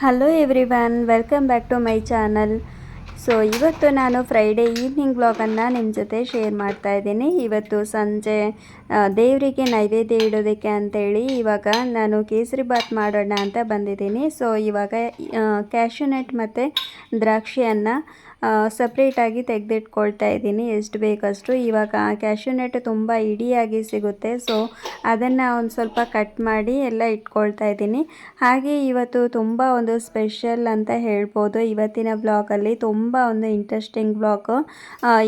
Hello every welcome back to my channel so ಇವತ್ತು ನಾನು Friday evening ಬ್ಲಾಗನ್ನು ನಿಮ್ಮ ಜೊತೆ ಶೇರ್ ಮಾಡ್ತಾ ಇದ್ದೀನಿ. ಇವತ್ತು ಸಂಜೆ ದೇವರಿಗೆ ನೈವೇದ್ಯ ಇಡೋದಕ್ಕೆ ಅಂತೇಳಿ ಇವಾಗ ನಾನು ಕೇಸರಿ ಬಾತ್ ಮಾಡೋಣ ಅಂತ ಬಂದಿದ್ದೀನಿ. ಸೊ ಇವಾಗ ಕ್ಯಾಶ್ಯೂನಟ್ ಮತ್ತು ದ್ರಾಕ್ಷಿಯನ್ನು ಸಪ್ರೇಟಾಗಿ ತೆಗೆದಿಟ್ಕೊಳ್ತಾ ಇದ್ದೀನಿ, ಎಷ್ಟು ಬೇಕಷ್ಟು. ಇವಾಗ ಕ್ಯಾಶ್ಯೂನಟ್ ತುಂಬ ಇಡಿಯಾಗಿ ಸಿಗುತ್ತೆ ಸೊ ಅದನ್ನು ಒಂದು ಸ್ವಲ್ಪ ಕಟ್ ಮಾಡಿ ಎಲ್ಲ ಇಟ್ಕೊಳ್ತಾ ಇದ್ದೀನಿ. ಹಾಗೆ ಇವತ್ತು ತುಂಬ ಒಂದು ಸ್ಪೆಷಲ್ ಅಂತ ಹೇಳ್ಬೋದು. ಇವತ್ತಿನ ಬ್ಲಾಗಲ್ಲಿ ತುಂಬ ಒಂದು ಇಂಟ್ರೆಸ್ಟಿಂಗ್ ಬ್ಲಾಗ್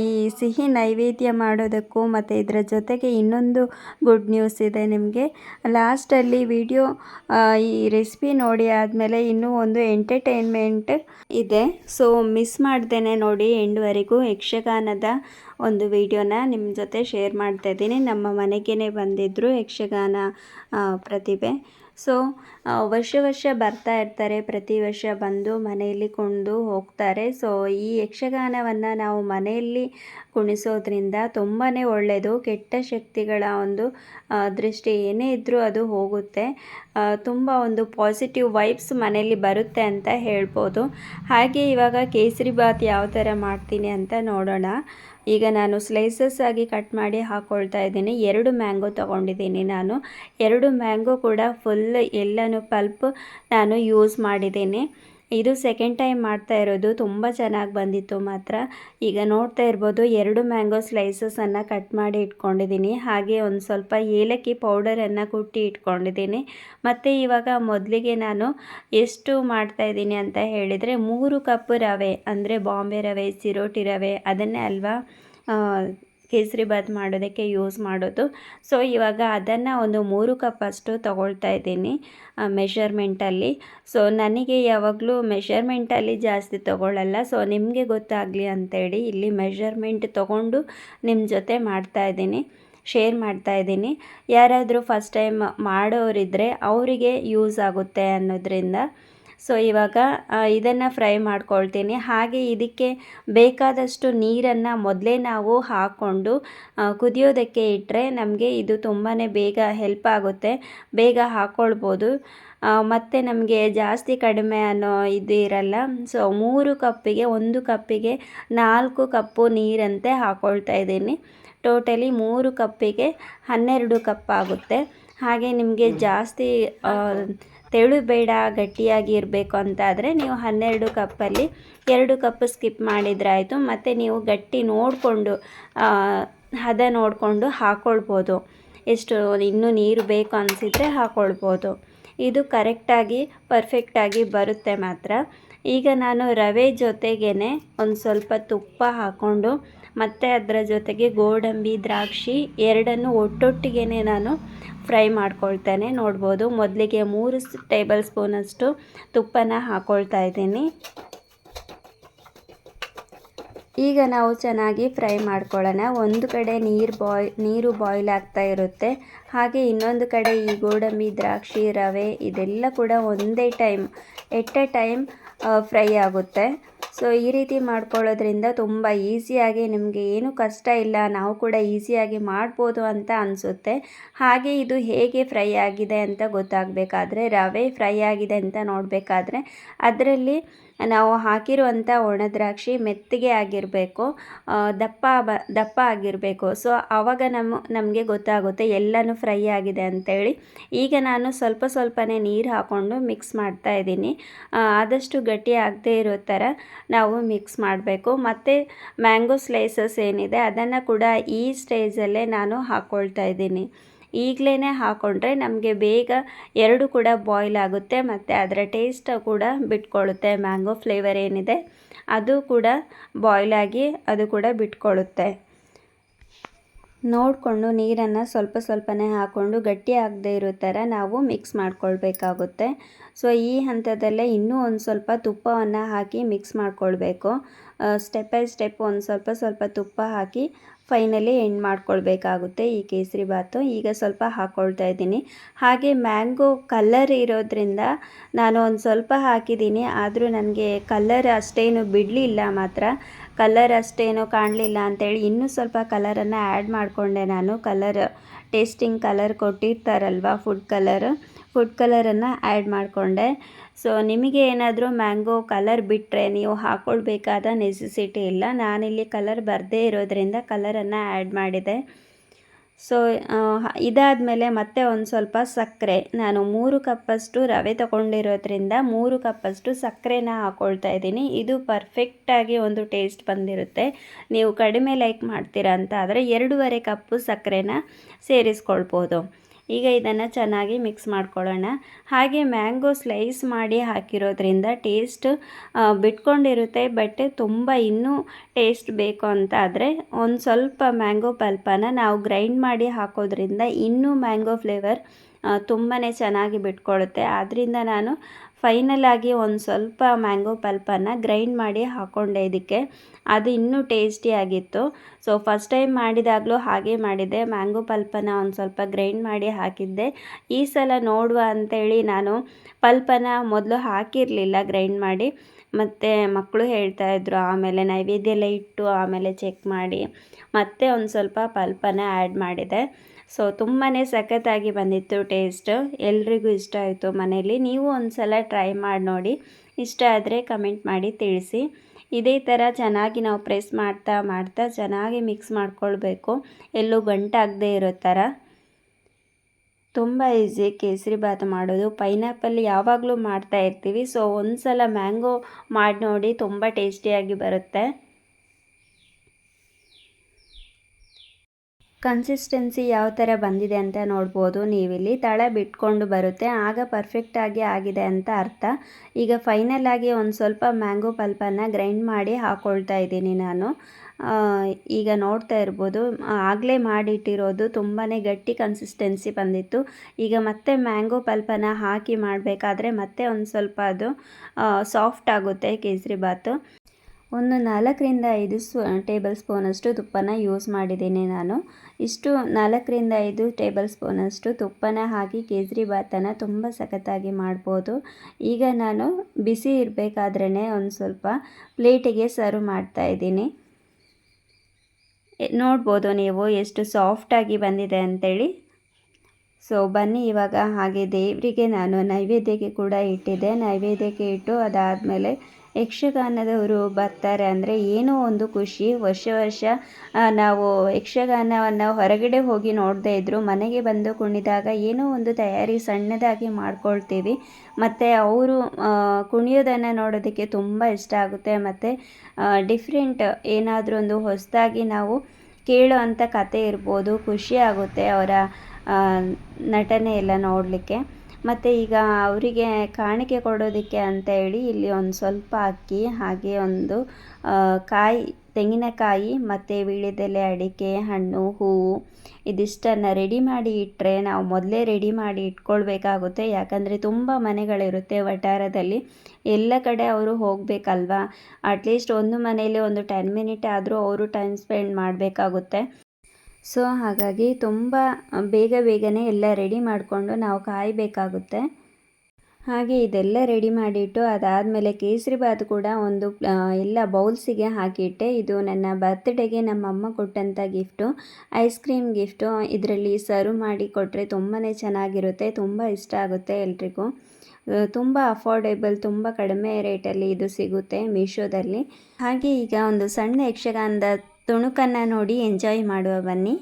ಈ ಸಿಹಿ ನೈವೇದ್ಯ ಮಾಡೋದಕ್ಕೂ ಮತ್ತು ಇದರ ಜೊತೆಗೆ ಇನ್ನೊಂದು ಗುಡ್ ನ್ಯೂಸ್ ಇದೆ ನಿಮಗೆ. ಲಾಸ್ಟಲ್ಲಿ ವಿಡಿಯೋ ಈ ರೆಸಿಪಿ ನೋಡಿ ಆದಮೇಲೆ ಇನ್ನೂ ಒಂದು ಎಂಟರ್ಟೈನ್ಮೆಂಟ್ ಇದೆ. ಸೊ ಮಿಸ್ ಮಾಡ್ದೇನೆ ನೋಡಿ ಎಂಡ್ವರೆಗೂ ಯಕ್ಷಗಾನದ ಒಂದು ವಿಡಿಯೋನ ನಿಮ್ಮ ಜೊತೆ ಶೇರ್ ಮಾಡ್ತಾ ಇದ್ದೀನಿ. ನಮ್ಮ ಮನೆಗೇ ಬಂದಿದ್ದರು ಯಕ್ಷಗಾನ ಪ್ರತಿಭೆ. ಸೊ ವರ್ಷ ವರ್ಷ ಬರ್ತಾ ಇರ್ತಾರೆ. ಪ್ರತಿ ವರ್ಷ ಬಂದು ಮನೆಯಲ್ಲಿ ಕೊಂಡು ಹೋಗ್ತಾರೆ. ಸೊ ಈ ಯಕ್ಷಗಾನವನ್ನು ನಾವು ಮನೆಯಲ್ಲಿ ಕುಣಿಸೋದ್ರಿಂದ ತುಂಬಾ ಒಳ್ಳೆಯದು ಕೆಟ್ಟ ಶಕ್ತಿಗಳ ಒಂದು ದೃಷ್ಟಿ ಏನೇ ಇದ್ದರೂ ಅದು ಹೋಗುತ್ತೆ. ತುಂಬ ಒಂದು ಪಾಸಿಟಿವ್ ವೈಬ್ಸ್ ಮನೆಯಲ್ಲಿ ಬರುತ್ತೆ ಅಂತ ಹೇಳ್ಬೋದು. ಹಾಗೆ ಇವಾಗ ಕೇಸರಿ ಬಾತ್ ಯಾವ ಥರ ಮಾಡ್ತೀನಿ ಅಂತ ನೋಡೋಣ. ಈಗ ನಾನು ಸ್ಲೈಸಸ್ ಆಗಿ ಕಟ್ ಮಾಡಿ ಹಾಕ್ಕೊಳ್ತಾ ಇದ್ದೀನಿ. ಎರಡು ಮ್ಯಾಂಗೋ ತಗೊಂಡಿದ್ದೀನಿ ನಾನು. ಎರಡು ಮ್ಯಾಂಗೋ ಕೂಡ ಫುಲ್ ಎಲ್ಲನೂ ಪಲ್ಪ್ ನಾನು ಯೂಸ್ ಮಾಡಿದ್ದೀನಿ. ಇದು ಸೆಕೆಂಡ್ ಟೈಮ್ ಮಾಡ್ತಾ ಇರೋದು. ತುಂಬ ಚೆನ್ನಾಗಿ ಬಂದಿತ್ತು ಮಾತ್ರ. ಈಗ ನೋಡ್ತಾ ಇರ್ಬೋದು, ಎರಡು ಮ್ಯಾಂಗೋ ಸ್ಲೈಸಸನ್ನು ಕಟ್ ಮಾಡಿ ಇಟ್ಕೊಂಡಿದ್ದೀನಿ. ಹಾಗೆ ಒಂದು ಸ್ವಲ್ಪ ಏಲಕ್ಕಿ ಪೌಡರನ್ನು ಕುಟ್ಟಿ ಇಟ್ಕೊಂಡಿದ್ದೀನಿ. ಮತ್ತು ಇವಾಗ ಮೊದಲಿಗೆ ನಾನು ಎಷ್ಟು ಮಾಡ್ತಾ ಇದ್ದೀನಿ ಅಂತ ಹೇಳಿದರೆ, ಮೂರು ಕಪ್ ರವೆ, ಅಂದರೆ ಬಾಂಬೆ ರವೆ ಚಿರೋಟಿ ರವೆ, ಅದನ್ನೇ ಅಲ್ವಾ ಆ, ಕೇಸರಿ ಬಾತ್ ಮಾಡೋದಕ್ಕೆ ಯೂಸ್ ಮಾಡೋದು. ಸೊ ಇವಾಗ ಅದನ್ನು ಒಂದು ಮೂರು ಕಪ್ ಅಷ್ಟು ತೊಗೊಳ್ತಾ ಇದ್ದೀನಿ ಮೆಷರ್ಮೆಂಟಲ್ಲಿ ಸೊ ನನಗೆ ಯಾವಾಗಲೂ ಮೆಷರ್ಮೆಂಟಲ್ಲಿ ಜಾಸ್ತಿ ತೊಗೊಳ್ಳಲ್ಲ ಸೊ ನಿಮಗೆ ಗೊತ್ತಾಗಲಿ ಅಂತೇಳಿ ಇಲ್ಲಿ ಮೆಷರ್ಮೆಂಟ್ ತೊಗೊಂಡು ನಿಮ್ಮ ಜೊತೆ ಮಾಡ್ತಾ ಇದ್ದೀನಿ ಶೇರ್ ಮಾಡ್ತಾ ಇದ್ದೀನಿ. ಯಾರಾದರೂ ಫಸ್ಟ್ ಟೈಮ್ ಮಾಡೋರಿದ್ದರೆ ಅವರಿಗೆ ಯೂಸ್ ಆಗುತ್ತೆ ಅನ್ನೋದ್ರಿಂದ ಸೊ ಇವಾಗ ಇದನ್ನು ಫ್ರೈ ಮಾಡ್ಕೊಳ್ತೀನಿ. ಹಾಗೆ ಇದಕ್ಕೆ ಬೇಕಾದಷ್ಟು ನೀರನ್ನು ಮೊದಲೇ ನಾವು ಹಾಕ್ಕೊಂಡು ಕುದಿಯೋದಕ್ಕೆ ಇಟ್ಟರೆ ನಮಗೆ ಇದು ತುಂಬಾ ಬೇಗ ಹೆಲ್ಪ್ ಆಗುತ್ತೆ. ಬೇಗ ಹಾಕ್ಕೊಳ್ಬೋದು ಮತ್ತು ನಮಗೆ ಜಾಸ್ತಿ ಕಡಿಮೆ ಅನ್ನೋ ಇದು ಇರಲ್ಲ. ಸೊ, ಮೂರು ಕಪ್ಪಿಗೆ, ಒಂದು ಕಪ್ಪಿಗೆ ನಾಲ್ಕು ಕಪ್ಪು ನೀರಂತೆ ಹಾಕ್ಕೊಳ್ತಾ ಇದ್ದೀನಿ. ಟೋಟಲಿ ಮೂರು ಕಪ್ಪಿಗೆ ಹನ್ನೆರಡು ಕಪ್ ಆಗುತ್ತೆ. ಹಾಗೆ ನಿಮಗೆ ಜಾಸ್ತಿ ತೆಳು ಬೇಡ ಗಟ್ಟಿಯಾಗಿ ಇರಬೇಕು ಅಂತಾದರೆ ನೀವು ಹನ್ನೆರಡು ಕಪ್ಪಲ್ಲಿ ಎರಡು ಕಪ್ ಸ್ಕಿಪ್ ಮಾಡಿದ್ರಾಯಿತು ಮತ್ತು ನೀವು ಗಟ್ಟಿ ನೋಡಿಕೊಂಡು ಹದ ನೋಡಿಕೊಂಡು ಹಾಕ್ಕೊಳ್ಬೋದು ಎಷ್ಟು, ಇನ್ನೂ ನೀರು ಬೇಕು ಅನಿಸಿದರೆ ಹಾಕ್ಕೊಳ್ಬೋದು ಇದು ಕರೆಕ್ಟಾಗಿ ಪರ್ಫೆಕ್ಟಾಗಿ ಬರುತ್ತೆ ಮಾತ್ರ. ಈಗ ನಾನು ರವೆ ಜೊತೆಗೇ ಒಂದು ಸ್ವಲ್ಪ ತುಪ್ಪ ಹಾಕ್ಕೊಂಡು ಮತ್ತು ಅದರ ಜೊತೆಗೆ ಗೋಡಂಬಿ, ದ್ರಾಕ್ಷಿ ಎರಡನ್ನು ಒಟ್ಟೊಟ್ಟಿಗೆ ನಾನು ಫ್ರೈ ಮಾಡ್ಕೊಳ್ತೇನೆ. ನೋಡ್ಬೋದು, ಮೊದಲಿಗೆ ಮೂರು ಟೇಬಲ್ ಸ್ಪೂನಷ್ಟು ತುಪ್ಪನ ಹಾಕ್ಕೊಳ್ತಾ ಇದ್ದೀನಿ. ಈಗ ನಾವು ಚೆನ್ನಾಗಿ ಫ್ರೈ ಮಾಡ್ಕೊಳ್ಳೋಣ. ಒಂದು ಕಡೆ ನೀರು ಬಾಯ್, ನೀರು ಬಾಯ್ಲ್ ಆಗ್ತಾ ಇರುತ್ತೆ. ಹಾಗೆ ಇನ್ನೊಂದು ಕಡೆ ಈ ಗೋಡಂಬಿ, ದ್ರಾಕ್ಷಿ, ರವೆ ಇದೆಲ್ಲ ಕೂಡ ಒಂದೇ time, at a time fry ಆಗುತ್ತೆ. ಸೊ ಈ ರೀತಿ ಮಾಡ್ಕೊಳ್ಳೋದ್ರಿಂದ ತುಂಬ ಈಸಿಯಾಗಿ ನಿಮಗೆ ಏನು ಕಷ್ಟ ಇಲ್ಲ, ನಾವು ಕೂಡ ಈಸಿಯಾಗಿ ಮಾಡ್ಬೋದು ಅಂತ ಅನಿಸುತ್ತೆ. ಹಾಗೆ ಇದು ಹೇಗೆ ಫ್ರೈ ಆಗಿದೆ ಅಂತ ಗೊತ್ತಾಗಬೇಕಾದ್ರೆ, ರವೆ ಫ್ರೈ ಆಗಿದೆ ಅಂತ ನೋಡಬೇಕಾದ್ರೆ, ಅದರಲ್ಲಿ ನಾವು ಹಾಕಿರುವಂಥ ಒಣದ್ರಾಕ್ಷಿ ಮೆತ್ತಗೆ ಆಗಿರಬೇಕು ದಪ್ಪ ಬ, ದಪ್ಪ ಆಗಿರಬೇಕು. ಸೊ ಆವಾಗ ನಮ್ಮ ನಮಗೆ ಗೊತ್ತಾಗುತ್ತೆ ಎಲ್ಲನೂ ಫ್ರೈ ಆಗಿದೆ ಅಂತೇಳಿ. ಈಗ ನಾನು ಸ್ವಲ್ಪ ಸ್ವಲ್ಪನೇ ನೀರು ಹಾಕ್ಕೊಂಡು ಮಿಕ್ಸ್ ಮಾಡ್ತಾ ಇದ್ದೀನಿ. ಆದಷ್ಟು ಗಟ್ಟಿ ಆಗದೇ ಇರೋ ಥರ ನಾವು ಮಿಕ್ಸ್ ಮಾಡಬೇಕು. ಮತ್ತು ಮ್ಯಾಂಗೋ ಸ್ಲೈಸಸ್ ಏನಿದೆ ಅದನ್ನು ಕೂಡ ಈ ಸ್ಟೇಜಲ್ಲೇ ನಾನು ಹಾಕ್ಕೊಳ್ತಾ ಇದ್ದೀನಿ. ಈಗಲೇ ಹಾಕ್ಕೊಂಡ್ರೆ ನಮಗೆ ಬೇಗ ಎರಡು ಕೂಡ ಬಾಯ್ಲ್ ಆಗುತ್ತೆ ಮತ್ತು ಅದರ ಟೇಸ್ಟ್ ಕೂಡ ಬಿಟ್ಕೊಳ್ಳುತ್ತೆ. ಮ್ಯಾಂಗೋ ಫ್ಲೇವರ್ ಏನಿದೆ ಅದು ಕೂಡ ಬಾಯ್ಲ್ ಆಗಿ ಅದು ಕೂಡ ಬಿಟ್ಕೊಳ್ಳುತ್ತೆ. ನೋಡಿಕೊಂಡು ನೀರನ್ನು ಸ್ವಲ್ಪ ಸ್ವಲ್ಪನೇ ಹಾಕ್ಕೊಂಡು ಗಟ್ಟಿ ಆಗದೇ ಇರೋ ಥರ ನಾವು ಮಿಕ್ಸ್ ಮಾಡ್ಕೊಳ್ಬೇಕಾಗುತ್ತೆ. ಸೊ ಈ ಹಂತದಲ್ಲೇ ಇನ್ನೂ ಒಂದು ಸ್ವಲ್ಪ ತುಪ್ಪವನ್ನು ಹಾಕಿ ಮಿಕ್ಸ್ ಮಾಡ್ಕೊಳ್ಬೇಕು. ಸ್ಟೆಪ್ ಬೈ ಸ್ಟೆಪ್ ಒಂದು ಸ್ವಲ್ಪ ಸ್ವಲ್ಪ ತುಪ್ಪ ಹಾಕಿ ಫೈನಲಿ ಎಂಡ್ ಮಾಡ್ಕೊಳ್ಬೇಕಾಗುತ್ತೆ ಈ ಕೇಸರಿ ಬಾತು. ಈಗ ಸ್ವಲ್ಪ ಹಾಕ್ಕೊಳ್ತಾ ಇದ್ದೀನಿ. ಹಾಗೆ ಮ್ಯಾಂಗೋ ಕಲರ್ ಇರೋದ್ರಿಂದ ನಾನು ಒಂದು ಸ್ವಲ್ಪ ಹಾಕಿದ್ದೀನಿ. ಆದರೂ ನನಗೆ ಕಲರ್ ಅಷ್ಟೇನು ಬಿಡಲಿಲ್ಲ ಮಾತ್ರ. ಕಲರ್ ಅಷ್ಟೇನೋ ಕಾಣಲಿಲ್ಲ ಅಂತೇಳಿ ಇನ್ನೂ ಸ್ವಲ್ಪ ಕಲರನ್ನು ಆ್ಯಡ್ ಮಾಡಿಕೊಂಡೆ ನಾನು. ಕಲರ್ ಟೇಸ್ಟಿಂಗ್ ಕಲರ್ ಕೊಟ್ಟಿರ್ತಾರಲ್ವ ಫುಡ್ ಕಲರ್ ಫುಡ್ ಕಲರನ್ನು ಆ್ಯಡ್ ಮಾಡಿಕೊಂಡೆ. ಸೊ ನಿಮಗೆ ಏನಾದರೂ ಮ್ಯಾಂಗೋ ಕಲರ್ ಬಿಟ್ಟರೆ ನೀವು ಹಾಕ್ಕೊಳ್ಬೇಕಾದ ನೆಸೆಸಿಟಿ ಇಲ್ಲ. ನಾನಿಲ್ಲಿ ಕಲರ್ ಬರದೇ ಇರೋದರಿಂದ ಕಲರನ್ನು ಆ್ಯಡ್ ಮಾಡಿದೆ. ಸೊ ಇದಾದಮೇಲೆ ಮತ್ತೆ ಒಂದು ಸ್ವಲ್ಪ ಸಕ್ಕರೆ. ನಾನು ಮೂರು ಕಪ್ಪಷ್ಟು ರವೆ ತಗೊಂಡಿರೋದ್ರಿಂದ ಮೂರು ಕಪ್ಪಷ್ಟು ಸಕ್ಕರೆನ ಹಾಕ್ಕೊಳ್ತಾ ಇದ್ದೀನಿ. ಇದು ಪರ್ಫೆಕ್ಟಾಗಿ ಒಂದು ಟೇಸ್ಟ್ ಬಂದಿರುತ್ತೆ. ನೀವು ಕಡಿಮೆ ಲೈಕ್ ಮಾಡ್ತೀರಾ ಅಂತ ಆದರೆ ಎರಡೂವರೆ ಕಪ್ಪು ಸಕ್ಕರೆನ ಸೇರಿಸ್ಕೊಳ್ಬೋದು. ಈಗ ಇದನ್ನು ಚೆನ್ನಾಗಿ ಮಿಕ್ಸ್ ಮಾಡ್ಕೊಳ್ಳೋಣ. ಹಾಗೆ ಮ್ಯಾಂಗೋ ಸ್ಲೈಸ್ ಮಾಡಿ ಹಾಕಿರೋದ್ರಿಂದ ಟೇಸ್ಟ್ ಬಿಟ್ಕೊಂಡಿರುತ್ತೆ. ಬಟ್ ತುಂಬ ಇನ್ನೂ ಟೇಸ್ಟ್ ಬೇಕು ಅಂತ ಆದರೆ ಒಂದು ಸ್ವಲ್ಪ ಮ್ಯಾಂಗೋ ಪಲ್ಪನ ನಾವು ಗ್ರೈಂಡ್ ಮಾಡಿ ಹಾಕೋದ್ರಿಂದ ಇನ್ನೂ ಮ್ಯಾಂಗೋ ಫ್ಲೇವರ್ ತುಂಬಾ ಚೆನ್ನಾಗಿ ಬಿಟ್ಕೊಳ್ಳುತ್ತೆ ಆದ್ದರಿಂದ ನಾನು ಫೈನಲ್ ಆಗಿ ಒಂದು ಸ್ವಲ್ಪ ಮ್ಯಾಂಗೋ ಪಲ್ಪನ್ನು ಗ್ರೈಂಡ್ ಮಾಡಿ ಹಾಕ್ಕೊಂಡೆ ಇದಕ್ಕೆ. ಅದು ಇನ್ನೂ ಟೇಸ್ಟಿಯಾಗಿತ್ತು ಸೊ ಫಸ್ಟ್ ಟೈಮ್ ಮಾಡಿದಾಗಲೂ ಹಾಗೆ ಮಾಡಿದ್ದೆ ಮ್ಯಾಂಗೋ ಪಲ್ಪನ ಒಂದು ಸ್ವಲ್ಪ ಗ್ರೈಂಡ್ ಮಾಡಿ ಹಾಕಿದ್ದೆ. ಈ ಸಲ ನೋಡುವ ಅಂತೇಳಿ ನಾನು ಪಲ್ಪನ ಮೊದಲು ಹಾಕಿರಲಿಲ್ಲ ಗ್ರೈಂಡ್ ಮಾಡಿ. ಮತ್ತು ಮಕ್ಕಳು ಹೇಳ್ತಾಯಿದ್ರು ಆಮೇಲೆ ನೈವೇದ್ಯ ಎಲ್ಲ ಇಟ್ಟು ಆಮೇಲೆ ಚೆಕ್ ಮಾಡಿ. ಮತ್ತೆ ಒಂದು ಸ್ವಲ್ಪ ಪಲ್ಪನ ಆ್ಯಡ್ ಮಾಡಿದೆ. ಸೊ ತುಂಬಾ ಸಖತ್ತಾಗಿ ಬಂದಿತ್ತು ಟೇಸ್ಟ್. ಎಲ್ರಿಗೂ ಇಷ್ಟ ಆಯಿತು ಮನೆಯಲ್ಲಿ. ನೀವು ಒಂದು ಸಲ ಟ್ರೈ ಮಾಡಿ ನೋಡಿ. ಇಷ್ಟ ಆದರೆ ಕಮೆಂಟ್ ಮಾಡಿ ತಿಳಿಸಿ. ಇದೇ ಥರ ಚೆನ್ನಾಗಿ ನಾವು ಪ್ರೆಸ್ ಮಾಡ್ತಾ ಮಾಡ್ತಾ ಚೆನ್ನಾಗಿ ಮಿಕ್ಸ್ ಮಾಡ್ಕೊಳ್ಬೇಕು. ಎಲ್ಲೂ ಗಂಟಾಗದೇ ಇರೋ ಥರ ತುಂಬ ಈಸಿ ಕೇಸರಿ ಭಾತ್ ಮಾಡೋದು. ಪೈನಾಪಲ್ ಯಾವಾಗಲೂ ಮಾಡ್ತಾ ಇರ್ತೀವಿ. ಸೊ ಒಂದು ಸಲ ಮ್ಯಾಂಗೋ ಮಾಡಿ ನೋಡಿ ತುಂಬ ಟೇಸ್ಟಿಯಾಗಿ ಬರುತ್ತೆ. ಕನ್ಸಿಸ್ಟೆನ್ಸಿ ಯಾವ ಥರ ಬಂದಿದೆ ಅಂತ ನೋಡ್ಬೋದು ನೀವಿಲ್ಲಿ. ತಳ ಬಿಟ್ಕೊಂಡು ಬರುತ್ತೆ. ಆಗ ಪರ್ಫೆಕ್ಟಾಗಿ ಆಗಿದೆ ಅಂತ ಅರ್ಥ. ಈಗ ಫೈನಲ್ ಆಗಿ ಒಂದು ಸ್ವಲ್ಪ ಮ್ಯಾಂಗೋ ಪಲ್ಪನ್ನು ಗ್ರೈಂಡ್ ಮಾಡಿ ಹಾಕ್ಕೊಳ್ತಾ ಇದ್ದೀನಿ ನಾನು. ಈಗ ನೋಡ್ತಾ ಇರ್ಬೋದು. ಆಗಲೇ ಮಾಡಿಟ್ಟಿರೋದು ತುಂಬಾ ಗಟ್ಟಿ ಕನ್ಸಿಸ್ಟೆನ್ಸಿ ಬಂದಿತ್ತು. ಈಗ ಮತ್ತೆ ಮ್ಯಾಂಗೋ ಪಲ್ಪನ ಹಾಕಿ ಮಾಡಬೇಕಾದ್ರೆ ಮತ್ತೆ ಒಂದು ಸ್ವಲ್ಪ ಅದು ಸಾಫ್ಟ್ ಆಗುತ್ತೆ ಕೇಸರಿ ಬಾತು. ಒಂದು ನಾಲ್ಕರಿಂದ ಐದು ಸ್ಪೂ ಟೇಬಲ್ ಸ್ಪೂನಷ್ಟು ತುಪ್ಪನ ಯೂಸ್ ಮಾಡಿದ್ದೀನಿ ನಾನು. ಇಷ್ಟು ನಾಲ್ಕರಿಂದ ಐದು ಟೇಬಲ್ ಸ್ಪೂನಷ್ಟು ತುಪ್ಪನ ಹಾಕಿ ಕೇಸರಿ ತುಂಬ ಸಖತ್ತಾಗಿ ಮಾಡ್ಬೋದು. ಈಗ ನಾನು ಬಿಸಿ ಇರಬೇಕಾದ್ರೇ ಒಂದು ಸ್ವಲ್ಪ ಪ್ಲೇಟಿಗೆ ಸರ್ವ್ ಮಾಡ್ತಾ ಇದ್ದೀನಿ. ನೋಡ್ಬೋದು ನೀವು ಎಷ್ಟು ಸಾಫ್ಟಾಗಿ ಬಂದಿದೆ ಅಂಥೇಳಿ ಸೊ ಬನ್ನಿ ಇವಾಗ ಹಾಗೆ ದೇವರಿಗೆ ನಾನು ನೈವೇದ್ಯಕ್ಕೆ ಕೂಡ ಇಟ್ಟಿದ್ದೆ. ನೈವೇದ್ಯಕ್ಕೆ ಇಟ್ಟು ಅದಾದಮೇಲೆ ಯಕ್ಷಗಾನದವರು ಬರ್ತಾರೆ. ಅಂದರೆ ಏನೋ ಒಂದು ಖುಷಿ. ವರ್ಷ ವರ್ಷ ನಾವು ಯಕ್ಷಗಾನವನ್ನು ಹೊರಗಡೆ ಹೋಗಿ ನೋಡದೇ ಇದ್ದರು ಮನೆಗೆ ಬಂದು ಕುಣಿದಾಗ ಏನೋ ಒಂದು ತಯಾರಿ ಸಣ್ಣದಾಗಿ ಮಾಡ್ಕೊಳ್ತೀವಿ. ಮತ್ತು ಅವರು ಕುಣಿಯೋದನ್ನು ನೋಡೋದಕ್ಕೆ ತುಂಬ ಇಷ್ಟ ಆಗುತ್ತೆ. ಮತ್ತು ಡಿಫ್ರೆಂಟ್ ಏನಾದರೂ ಒಂದು ಹೊಸದಾಗಿ ನಾವು ಕೇಳೋ ಅಂಥ ಕತೆ ಇರ್ಬೋದು. ಖುಷಿ ಆಗುತ್ತೆ ಅವರ ನಟನೆ ಎಲ್ಲ ನೋಡಲಿಕ್ಕೆ. ಮತ್ತು ಈಗ ಅವರಿಗೆ ಕಾಣಿಕೆ ಕೊಡೋದಕ್ಕೆ ಅಂತ ಹೇಳಿ ಇಲ್ಲಿ ಒಂದು ಸ್ವಲ್ಪ ಅಕ್ಕಿ, ಹಾಗೆ ಒಂದು ಕಾಯಿ, ತೆಂಗಿನಕಾಯಿ, ಮತ್ತು ವೀಳ್ಯದೆಲೆ, ಅಡಿಕೆ, ಹಣ್ಣು, ಹೂವು ಇದಿಷ್ಟನ್ನು ರೆಡಿ ಮಾಡಿ ಇಟ್ಟರೆ ನಾವು ಮೊದಲೇ ರೆಡಿ ಮಾಡಿ ಇಟ್ಕೊಳ್ಬೇಕಾಗುತ್ತೆ. ಯಾಕಂದರೆ ತುಂಬ ಮನೆಗಳಿರುತ್ತೆ ವಠಾರದಲ್ಲಿ. ಎಲ್ಲ ಕಡೆ ಅವರು ಹೋಗಬೇಕಲ್ವಾ? ಅಟ್ಲೀಸ್ಟ್ ಒಂದು ಮನೆಯಲ್ಲಿ ಒಂದು ಟೆನ್ ಮಿನಿಟ್ ಆದರೂ ಅವರು ಟೈಮ್ ಸ್ಪೆಂಡ್ ಮಾಡಬೇಕಾಗುತ್ತೆ. ಸೊ ಹಾಗಾಗಿ ತುಂಬ ಬೇಗ ಬೇಗನೆ ಎಲ್ಲ ರೆಡಿ ಮಾಡಿಕೊಂಡು ನಾವು ಕಾಯಬೇಕಾಗುತ್ತೆ. ಹಾಗೆ ಇದೆಲ್ಲ ರೆಡಿ ಮಾಡಿಟ್ಟು ಅದಾದಮೇಲೆ ಕೇಸರಿ ಬಾತ್ ಕೂಡ ಒಂದು ಎಲ್ಲ ಬೌಲ್ಸಿಗೆ ಹಾಕಿಟ್ಟೆ. ಇದು ನನ್ನ ಬರ್ತ್ಡೇಗೆ ನಮ್ಮ ಅಮ್ಮ ಕೊಟ್ಟಂಥ ಗಿಫ್ಟು. Ice cream gift. ಇದರಲ್ಲಿ ಸರ್ವ್ ಮಾಡಿ ಕೊಟ್ಟರೆ ತುಂಬಾ ಚೆನ್ನಾಗಿರುತ್ತೆ, ತುಂಬ ಇಷ್ಟ ಆಗುತ್ತೆ ಎಲ್ರಿಗೂ. ತುಂಬ ಅಫೋರ್ಡೆಬಲ್, ತುಂಬ ಕಡಿಮೆ ರೇಟಲ್ಲಿ ಇದು ಸಿಗುತ್ತೆ ಮೀಶೋದಲ್ಲಿ. ಹಾಗೆ ಈಗ ಒಂದು ಸಣ್ಣ ಯಕ್ಷಗಾನದ ತುಣುಕನ್ನು ನೋಡಿ ಎಂಜಾಯ್ ಮಾಡುವ ಬನ್ನಿ.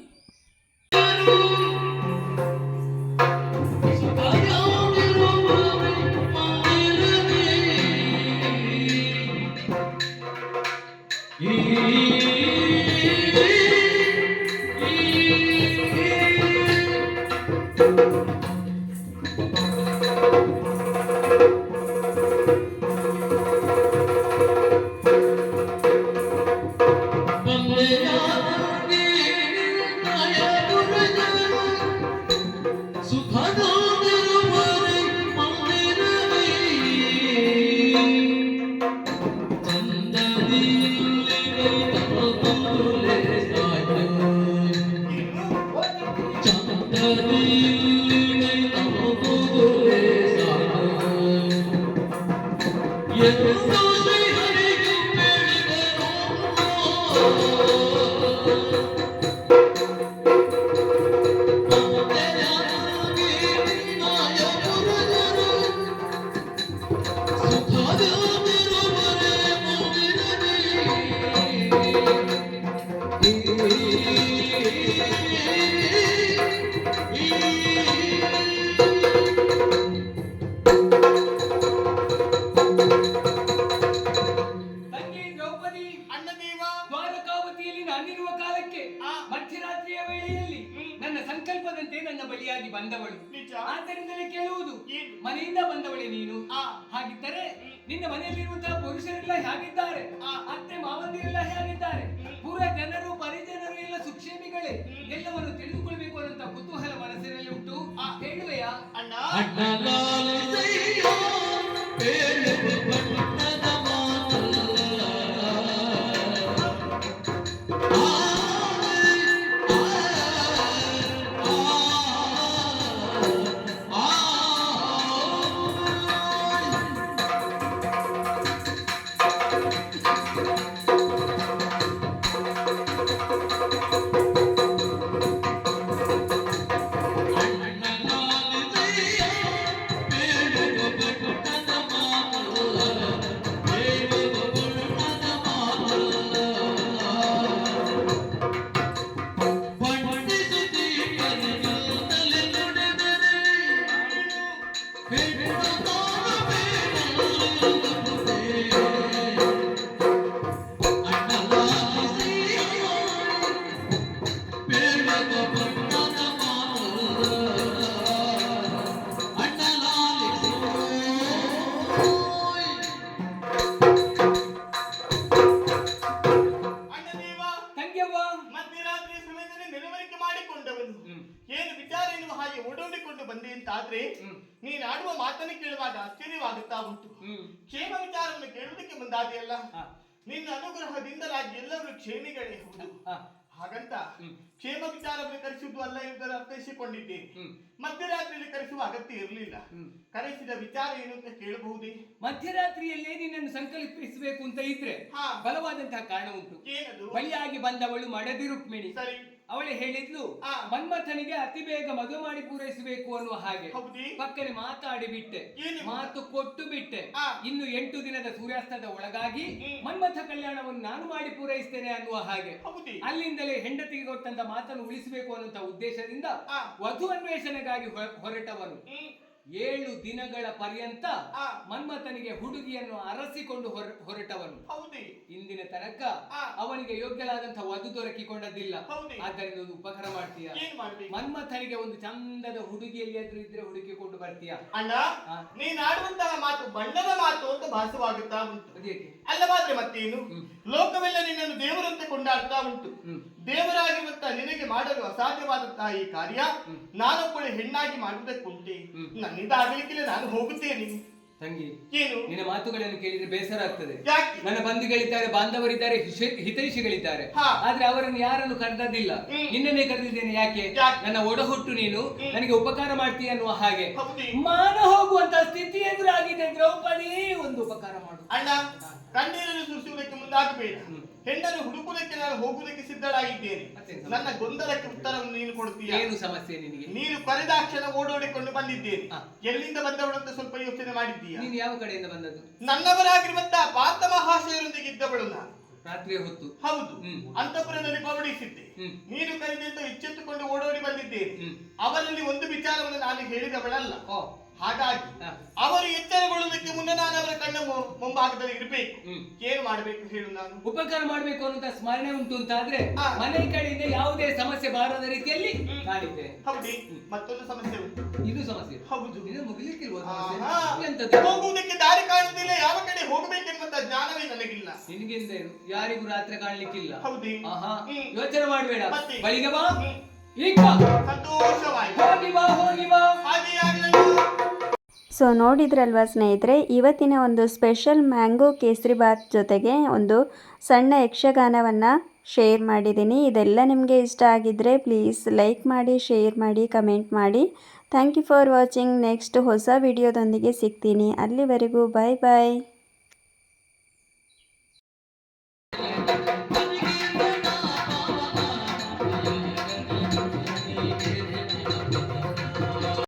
ಮಧ್ಯರಾತ್ರಿಯ ವೇಳೆಯಲ್ಲಿ ನನ್ನ ಸಂಕಲ್ಪದಂತೆ ನನ್ನ ಬಳಿಯಾಗಿ ಬಂದವಳು ಆದ್ದರಿಂದಲೇ ಕೇಳುವುದು ಮನೆಯಿಂದ ಬಂದವಳೆ ನೀನು ಹಾಗಿದ್ದರೆ ನಿನ್ನ ಮನೆಯಲ್ಲಿರುವಂತಹ ಪುರುಷರೆಲ್ಲ ಹೇಗಿದ್ದಾರೆ ಅತ್ತೆ ಮಾವಂದಿರೆಲ್ಲ ಹೇಗಿದ್ದಾರೆ ಪೂರ ಜನರು ಪರಿಜನರು ಎಲ್ಲ ಸುಕ್ಷೇಮಿಗಳೇ ಎಲ್ಲವನ್ನು ತಿಳಿದುಕೊಳ್ಬೇಕು ಅನ್ನುವಂತ ಕುತೂಹಲ ಮನಸ್ಸಿನಲ್ಲಿ ಉಂಟು ಆ ಹೇಳುವೆಯಾ ಅಣ್ಣ ವಿಚಾರವನ್ನು ಕರೆಸಿದ್ದು ಅಲ್ಲ ಎಂಬುದನ್ನು ಅರ್ಥೈಸಿಕೊಂಡಿದ್ದೇನೆ ಮಧ್ಯರಾತ್ರಿಯಲ್ಲಿ ಕರೆಸುವ ಅಗತ್ಯ ಇರಲಿಲ್ಲ. ಕರೆಸಿದ ವಿಚಾರ ಏನು ಅಂತ ಕೇಳಬಹುದೇ? ಮಧ್ಯರಾತ್ರಿಯಲ್ಲೇ ನಿನ್ನನ್ನು ಸಂಕಲ್ಪಿಸಬೇಕು ಅಂತ ಇದ್ರೆ ಹಾ. ಬಲವಾದಂತಹ ಕಾರಣ ಉಂಟು. ಏನದು? ಬಲಿಯಾಗಿ ಬಂದವಳು ಮಡದಿ ರುಕ್ಮಿಣಿ. ಸರಿ. ಅವಳೆ ಹೇಳಿದ್ಲು ಆ. ಮನ್ಮಥನಿಗೆ ಅತಿ ಬೇಗ ಮದುವೆ ಮಾಡಿ ಪೂರೈಸಬೇಕು ಅನ್ನುವ ಹಾಗೆ. ಪಕ್ಕನೆ ಮಾತಾಡಿ ಬಿಟ್ಟೆ. ಮಾತು? ಕೊಟ್ಟು ಬಿಟ್ಟೆ. ಇನ್ನು ಎಂಟು ದಿನದ ಸೂರ್ಯಾಸ್ತದ ಒಳಗಾಗಿ. ಮನ್ಮಥ ಕಲ್ಯಾಣವನ್ನು ನಾನು ಮಾಡಿ ಪೂರೈಸ್ತೇನೆ ಅನ್ನುವ ಹಾಗೆ. ಅಲ್ಲಿಂದಲೇ ಹೆಂಡತಿಗೆ ಕೊಟ್ಟಂತ ಮಾತನ್ನು ಉಳಿಸಬೇಕು ಅನ್ನುವಂತ ಉದ್ದೇಶದಿಂದ ವಧು ಅನ್ವೇಷಣೆಗಾಗಿ ಹೊರಟವನು. ಏಳು ದಿನಗಳ ಪರ್ಯಂತ. ಮನ್ಮಥನಿಗೆ ಹುಡುಗಿಯನ್ನು ಅರಸಿಕೊಂಡು ಹೊರ- ಹೊರಟವನು ಇಂದಿನ ತನಕ. ಅವನಿಗೆ ಯೋಗ್ಯಳಾದಂತಹ ವಧು ದೊರಕಿಕೊಂಡದಿಲ್ಲ. ಆದ್ದರಿಂದ ಒಂದು ಉಪಕಾರ ಮಾಡ್ತೀಯ ಮನ್ಮಥನಿಗೆ ಒಂದು ಚಂದದ ಹುಡುಗಿ ಎಲ್ಲಿಯಾದ್ರೂ ಇದ್ರೆ ಹುಡುಕಿಕೊಂಡು ಬರ್ತೀಯ ಅಣ್ಣ. ನೀನ್ ಆಡುವಂತಹ ಮಾತು ಬಣ್ಣದ ಮಾತು ಅಂತ ಭಾಸವಾಗುತ್ತಾ ಉಂಟು ಅಲ್ಲ ಅಲ್ಲವಾದ್ರೆ ಮತ್ತೇನು. ಲೋಕವೆಲ್ಲ ನಿನ್ನನ್ನು ದೇವರಂತೆ ಕೊಂಡಾಡ್ತಾ ಉಂಟು. ದೇವರಾಗಿರುವಂತಹ ದೇವರಾಗಿರುವಂತ ನಿನಗೆ ಮಾಡಲು ಅಸಾಧ್ಯವಾದಂತಹ ಈ ಕಾರ್ಯ ನಾನು ನಾನೊಬ್ಬಳು ಹೆಣ್ಣಾಗಿ ಮಾಡುವುದಕ್ಕುಂಟೆ. ನನ್ನಿಂದ ಆಗಲಿಕ್ಕಿಲ್ಲ ನಾನು ಹೋಗುತ್ತೇನೆ. ತಂಗಿ ಏನು? ನಿನ್ನ ಮಾತುಗಳನ್ನು ಕೇಳಿದ್ರೆ ಬೇಸರ ಆಗ್ತದೆ. ನನ್ನ ಬಂಧುಗಳಿದ್ದಾರೆ ಬಾಂಧವರಿದ್ದಾರೆ ಹಿತೈಷಿಗಳಿದ್ದಾರೆ. ಆದ್ರೆ ಅವರನ್ನು ಯಾರನ್ನು ಕರೆದಿಲ್ಲ. ನಿನ್ನನ್ನೇ ಕರೆದಿದ್ದೇನೆ ಯಾಕೆ? ನನ್ನ ಒಡಹುಟ್ಟು ನೀನು. ನನಗೆ ಉಪಕಾರ ಮಾಡ್ತೀಯ ಅನ್ನುವ ಹಾಗೆ. ಮಾನ ಹೋಗುವಂತ ಸ್ಥಿತಿ ಎದುರಾಗಿದೆ ದ್ರೌಪದಿ ಒಂದು ಉಪಕಾರ ಮಾಡು. ಅಣ್ಣ ಕಣ್ಣೀರನ್ನು ಮುಂದಾಗಬೇಡ. ಹೆಣ್ಣನ್ನು ಹುಡುಕುವುದಕ್ಕೆ ನಾನು ಹೋಗುವುದಕ್ಕೆ ಸಿದ್ಧಳಾಗಿದ್ದೇನೆ. ನನ್ನ ಗೊಂದಲಕ್ಕೆ ಉತ್ತರವನ್ನು ನೀನು ಕೊಡುತ್ತೀಯ? ಏನು ಸಮಸ್ಯೆ ನಿನಗೆ? ನೀನು ಕರೆದಾಕ್ಷಣ ಓಡೋಡಿಕೊಂಡು ಬಂದಿದ್ದೇನೆ. ಎಲ್ಲಿಂದ ಬಂದವಳು ಅಂತ ಸ್ವಲ್ಪ ಯೋಚನೆ ಮಾಡಿದ್ದೀಯ? ನೀನು ಯಾವ ಕಡೆಯಿಂದ ಬಂದದ್ದು? ನನ್ನವರಾಗಿರುವಂತಹ ಪಾತ ಮಹಾಶಯರೊಂದಿಗೆ ಇದ್ದವಳು ನಾನು. ರಾತ್ರಿಯ ಹೊತ್ತು. ಹೌದು. ಅಂತಪುರದಲ್ಲಿ ಪವಡಿಸಿದ್ದೆ. ನೀನು ಕರೆದಂತ ಎಚ್ಚೆತ್ತುಕೊಂಡು ಓಡೋಡಿ ಬಂದಿದ್ದೇನೆ. ಅವರಲ್ಲಿ ಒಂದು ವಿಚಾರವನ್ನು ನಾನು ಹೇಳಿದವಳಲ್ಲ. ಹಾಗಾಗಿ ಅವರು ಎಚ್ಚರಗೊಳ್ಳುವುದಕ್ಕೆ ಮುನ್ನ ನಾನು ಅವರ ಕಣ್ಣ ಮುಂಭಾಗದಲ್ಲಿ ಇರಬೇಕು. ಏನು ಮಾಡಬೇಕು ಹೇಳು ನಾನು. ಉಪಕಾರ ಮಾಡಬೇಕು ಅನ್ನುವಂತ ಸ್ಮರಣೆ ಉಂಟು ಅಂತ ಆದ್ರೆ ಮನೆ ಕಡೆಯಿಂದ ಯಾವುದೇ ಸಮಸ್ಯೆ ಬಾರದ ರೀತಿಯಲ್ಲಿ ಕಾಣಿದ್ದೇನೆ ಹೌದಿ. ಮತ್ತೊಂದು ಸಮಸ್ಯೆ ಉಂಟು. ಇದು ಸಮಸ್ಯೆ ಹೌದು. ಇದು ಮುಗಿಲಿಕ್ಕಿಲ್ವ ಹೋಗುವುದಕ್ಕೆ ದಾರಿ ಕಾಣುತ್ತಿಲ್ಲ ಯಾವ ಕಡೆ ಹೋಗಬೇಕೆನ್ನುವಂತ ಜ್ಞಾನವೇ ನನಗಿಲ್ಲ. ನಿನಗಿಂದ ಯಾರಿಗೂ ರಾತ್ರಿ ಕಾಣ್ಲಿಕ್ಕಿಲ್ಲ. ಹೌದು. ಆಹಾ. ಯೋಚನೆ ಮಾಡಬೇಡ? ಬಳಿಗೆ ಬಾ. ಈಗ ಸಂತೋಷವಾಯಿತು. ಹೋಗಿ ಬಾ ಹೋಗಿ ಬಾ ಸೊ ನೋಡಿದ್ರಲ್ವಾ ಸ್ನೇಹಿತರೆ ಇವತ್ತಿನ ಒಂದು ಸ್ಪೆಷಲ್ ಮ್ಯಾಂಗೋ ಕೇಸರಿ ಬಾತ್ ಜೊತೆಗೆ ಒಂದು ಸಣ್ಣ ಯಕ್ಷಗಾನವನ್ನು ಶೇರ್ ಮಾಡಿದ್ದೀನಿ. ಇದೆಲ್ಲ ನಿಮಗೆ ಇಷ್ಟ ಆಗಿದ್ದರೆ ಪ್ಲೀಸ್ ಲೈಕ್ ಮಾಡಿ ಶೇರ್ ಮಾಡಿ ಕಮೆಂಟ್ ಮಾಡಿ. Thank you for watching. Next ಹೊಸ ವಿಡಿಯೋದೊಂದಿಗೆ ಸಿಗ್ತೀನಿ. ಅಲ್ಲಿವರೆಗೂ ಬಾಯ್ ಬಾಯ್